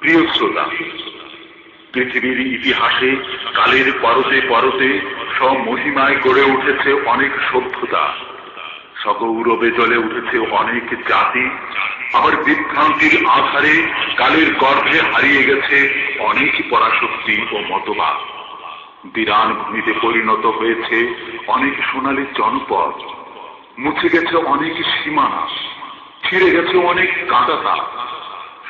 প্রিয় শ্রোতা, পৃথিবীর ইতিহাসে, কালের পরতে পরতে স্বমহিমায় গড়ে উঠেছে অনেক সভ্যতা। সগৌরবে জ্বলে উঠেছে অনেক জাতি। আবার বিভ্রান্তির আধারে কালের গর্ভে হারিয়ে গেছে অনেক পরাশক্তি ও মতবাদ। বিরান ভূমিতে পরিণত হয়েছে অনেক সোনালী জনপদ। মুছে গেছে অনেক সীমানা। ছিঁড়ে গেছে অনেক কাঁটাতা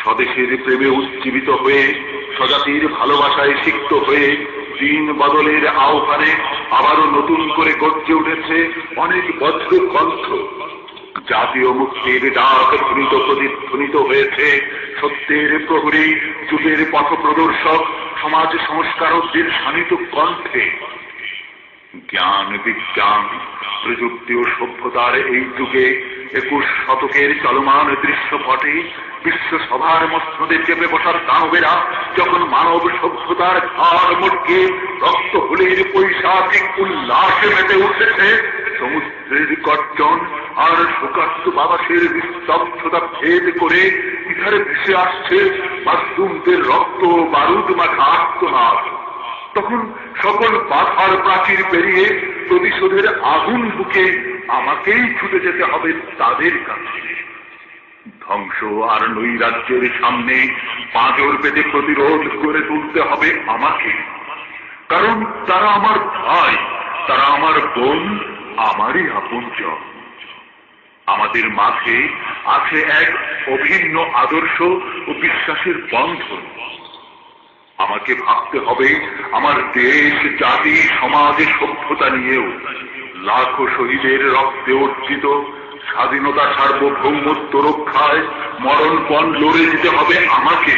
স্বদেশের প্রেমে উজ্জীবিত হয়ে, স্বজাতির ভালোবাসায় সিক্ত হয়ে দিন বদলের আহ্বানে আবারও নতুন করে গর্জে উঠেছে অনেক বজ্র কণ্ঠ। জাতীয় মুক্তির ডাক ধ্বনিত প্রতিধ্বনিত হয়েছে। সত্যের প্রহরী, যুগের পথ প্রদর্শক, সমাজ সংস্কারকদের শানিত কণ্ঠে। জ্ঞান বিজ্ঞান, প্রযুক্তি ও সভ্যতার এই যুগে একুশ শতকের চলমান দৃশ্যপটে বিশ্ব সভার মধ্যে চেপে বসার দানবেরা যখন মানব সভ্যতার ঘাড় মুটকে রক্ত হুলির পৈশাচিক উল্লাসে মেতে উঠেছে, সমুদ্রের গর্জন আর শোকার্ত বাবাসের নিস্তব্ধতা ভেদ করে ইধারে ভেসে আসছে মাসুমদের রক্ত বারুদ মাখা আত্মনাথ তখন সকল বাধার প্রাচীর পেরিয়ে প্রতিশোধের আগুন বুকে আমাকেই ছুটে যেতে হবে তাদের কাছে। ধ্বংস আর নৈরাজ্যের সামনে পাঁজর পেতে প্রতিরোধ করে তুলতে হবে আমাকে। কারণ তারা আমার ভাই, তারা আমার বোন, আমারই আপনজন। আমাদের মাঝে আছে এক অভিন্ন আদর্শ ও বিশ্বাসের বন্ধন। আমাকে ভাবতে হবে, আমার দেশ, জাতি, সমাজ, সভ্যতা নিয়েও। লাখো শহীদের রক্তে অর্জিত স্বাধীনতা সার্বভৌমত্ব রক্ষায় মরণপণ লড়ে যেতে হবে আমাকে।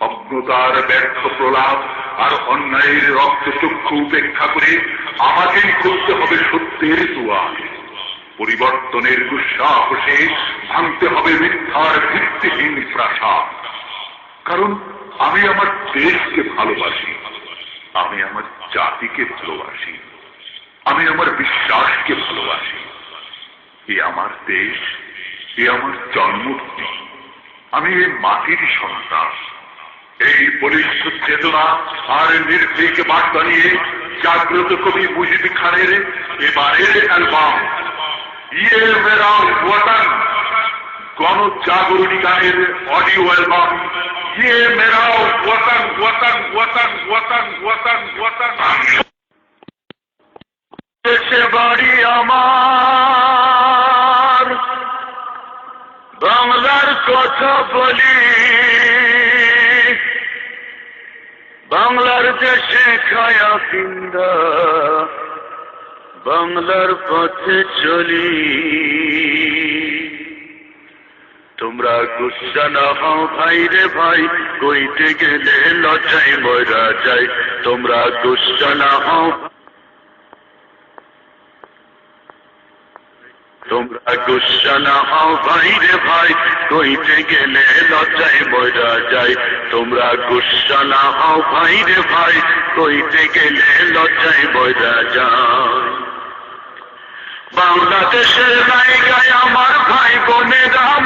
অজ্ঞতার ব্যর্থ প্রলাপ আর অন্যায়ের রক্ত চক্ষু উপেক্ষা করে আমাকেই করতে হবে সত্যের দুয়ার। পরিবর্তনের দুঃসাহসে ভাঙতে হবে মিথ্যার ভিত্তিহীন প্রাসাদ। কারণ আমি আমার দেশকে ভালোবাসি। আমি আমার জাতিকে ভালোবাসি। আমি আমার বিশ্বাসকে ভালোবাসি। এ আমার দেশ, এ আমার জন্মভূমি। আমি এই মাটির সন্তান। এই বলিষ্ঠ চেতনা আর নির্ভীক বার্তা নিয়ে জাগ্রত কবি মুজিব খানের এবারের অ্যালবাম ইয়ে মেরা ওয়াতান। গণজাগরণী গানের অডিও অ্যালবাম ইয়ে মেরা ওয়াতান ওয়াতান ওয়াতান ওয়াতান ওয়াতান ওয়াতান দেশে বাড়ি আমার বাংলার কথা বলি বাংলার দেশে খায়া পিন্দা বাংলার পথে চলি তোমরা গুসা না হও ভাই রে ভাই, কইতে গেলে লজ্জায় মরা যায়। তোমরা গুসা না হও। তোমরা গুসা না হও ভাই রে ভাই, কইতে গেলে লজ্জায় মরা যায়। তোমরা গুসা না হও ভাই রে ভাই, কইতে গেলে লজ্জায় মরা যায়। বাংলাদেশের জায়গায় আমার ভাই বোনেরা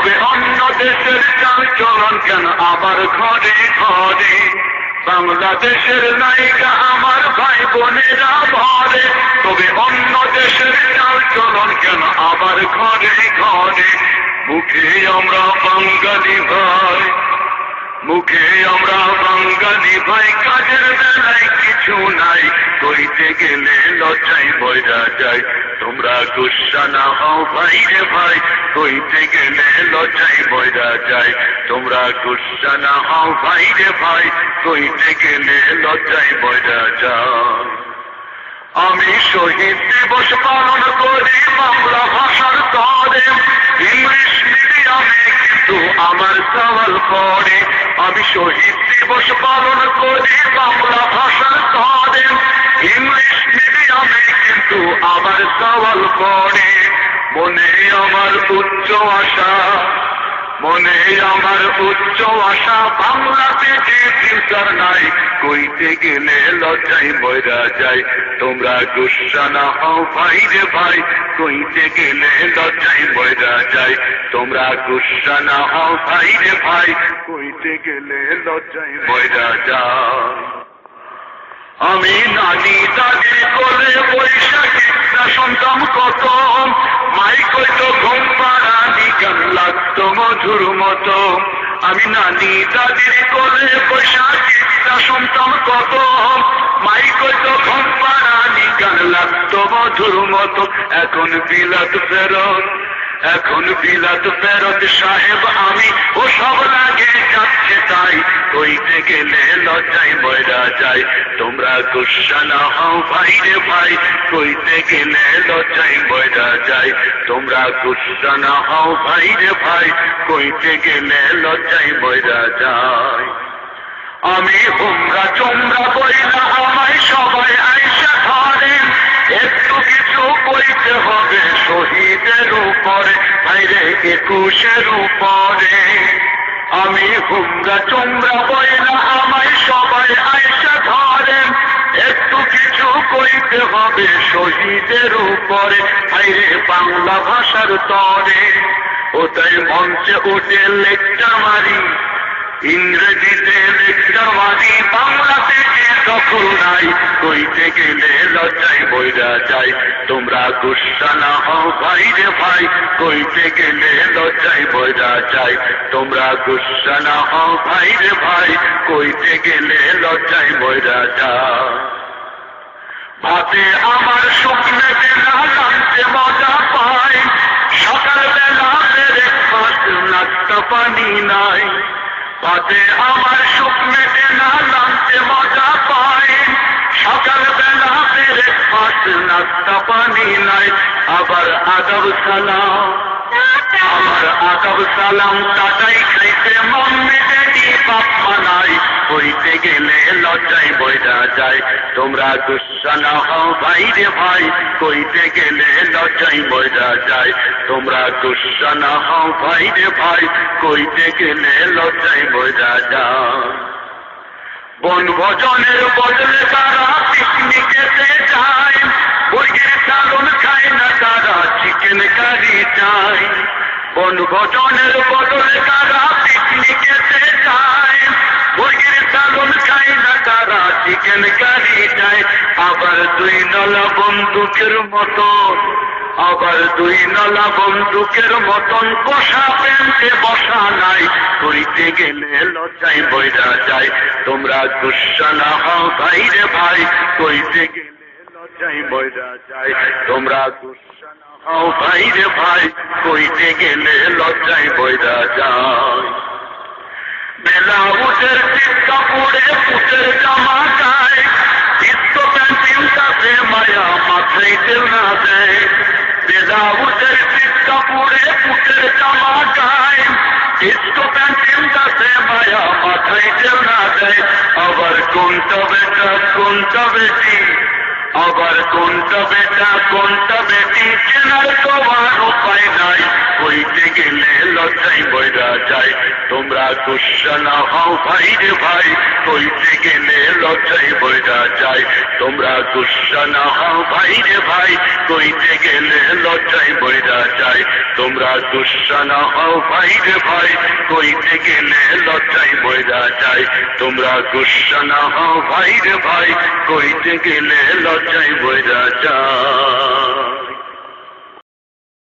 তবে অন্য দেশের চাল চলন কেন? আবার ঘরে ঘরে। বাংলাদেশের নায়িকা আমার ভাই বোনেরা ভরে। তবে অন্য দেশের চাল চলন কেন? আবার ঘরে ঘরে। মুখে আমরা বাঙালি ভাই। মুখে আমরা বাঙালি ভাই, কাজের বেলায় কিছু নাই। কইতে গেলে লজ্জায় বইরা যায়। তোমরা গুসা না হও ভাই রে ভাই কইতে গেলে লজ্জায় বইরা যায়। তোমরা গুসা না হও ভাই রে ভাই কইতে গেলে লজ্জায় বইরা যায়। আমি শহীদ দিবস পালন করি, বাংলা ভাষার তরে। ইংলিশ মিডিয়ামে কিন্তু আমার সওয়াল পড়ে। আমি শহীদ দিবস পালন করি, বাংলা ভাষার তরে ইংলিশ মিডিয়ামে কিন্তু আমার সওয়াল করে। মনে আমার উচ্চ আশা মনে আমার উচ্চ আশা বাংলাতে যে ফিউচার নাই। কইতে গেলে লজ্জাই ময়রা যায়। তোমরা গুসা না হও ভাই রে ভাই, কইতে গেলে লজ্জায় ময়রা যায়। তোমরা গুসা না হও ভাই রে ভাই, কইতে গেলে লজ্জাই ময়রা যায়। আমি নানি দাদি কোলে বৈশাখী না শুনতাম কত। মাই কইতো, ঘুম পাড়ানি গান লাগতো মধুর মতো। আমি নানি দাদির কোলে বৈশাখী না শুনতাম কত। মাই কইতো, ঘুম পাড়ানি গান লাগতো মধুর মতো। এখন বিলাত ফেরত এখন বিলাত ফেরত সাহেব আমি, ও সব লাগে যাচ্ছে তাই। কইতে গেলে লজ্জায় ময়রা যায়। তোমরা গুসা না হও ভাই রে ভাই কইতে গেলে লজ্জায় ময়রা যায়। তোমরা গুসা না হও ভাই রে ভাই কইতে গেলে লজ্জায় ময়রা যায়। আমি হোমরা চোমরা বইলা আমায় সবাই আইসা শহীদের ভাইরে একুশের উপরে। আমি হুমরা চোমরা না আমায় সবাই আইসা ধরেন একটু কিছু কইতে হবে শহীদের উপরে। বাইরে বাংলা ভাষার তরে। ওটাই মঞ্চে উঠে লেকটা মারি। ইংরেজিতে লেখাবাদী বাংলাতে দখল নাই। কইতে গেলে লজ্জায় বইরা যায় তোমরা গুসা না হও ভাই রে ভাই, কইতে গেলে লজ্জায় বইরা যায় তোমরা গুসা না হও ভাই রে ভাই, কইতে গেলে লজ্জায় বইরা যায় ভাতে আমার শুকনে বেলা নামতে মজা পায় সকালবেলা ব্রেকফাস্ট নাস্তা পানি নাই। ভাতে আমার স্বপ্নে বেলা নামতে মজা পায় সকালবেলা ব্রেকফাস্ট নাস্তা পানি নাই আবার আদব সালাম। আমার আদব সালাম টাটাই খাইতে মম্মি ডেডি বাপ্পা বইতে গেলে লজ্জায় বইরা যায়। তোমরা গুসা না হও ভাই রে ভাই কইতে গেলে লজ্জায় বইরা যায়। তোমরা গুসা না হও ভাই রে ভাই কইতে গেলে লজ্জায় বইরা যায়। বনভোজনের বদলে তারা পিকনিকেতে যায়। মুরগির চালন খায় না তারা, চিকেন কারি চায়। বনভোজনের বদলে তারা পিকনিকেতে যায়। চিকেন কারি চায় আবার দুই নলা বন্দুকের মতো আবার দুই নলা বন্দুকের মতন কষা প্যান্টে বসা নাই। কইতে গেলে লজ্জায় বইরা যায়। তোমরা গুসা না হও ভাই রে ভাই, কইতে গেলে লজ্জায় বইরা যায়। তোমরা গুসা না হও ভাই রে ভাই, কইতে গেলে লজ্জায় বইরা যায়। বেলা উঠের চিত্তা পড়ে পুটের জামা গায় প্যান্টিন কাছে মায়া মাথায় তেল না দেয়। বেলা উঠের চিত্তা পড়ে পুটের জামা গায় প্যান্টিন কাছে মায়া মাথায় তেল না দেয়। আবার কোনটা বেটা, কোনটা বেটি? আবার কোনটা বেটা, কোনটা বেটি চেনার তোমার উপায় নাই। কইতে গেলে লজ্জায় বইরা যায়। তোমরা গুসা না হও ভাই রে ভাই, কইতে গেলে লজ্জায় বইরা যায়। তোমরা গুসা না হও ভাই রে ভাই, কইতে গেলে লজ্জায় বইরা যায়। তোমরা গুসা না হও ভাই রে ভাই, কইতে গেলে লজ্জায় বইরা যায়। তোমরা গুসা না হও ভাই রে ভাই, কইতে গেলে লজ্জায় বইরা যায়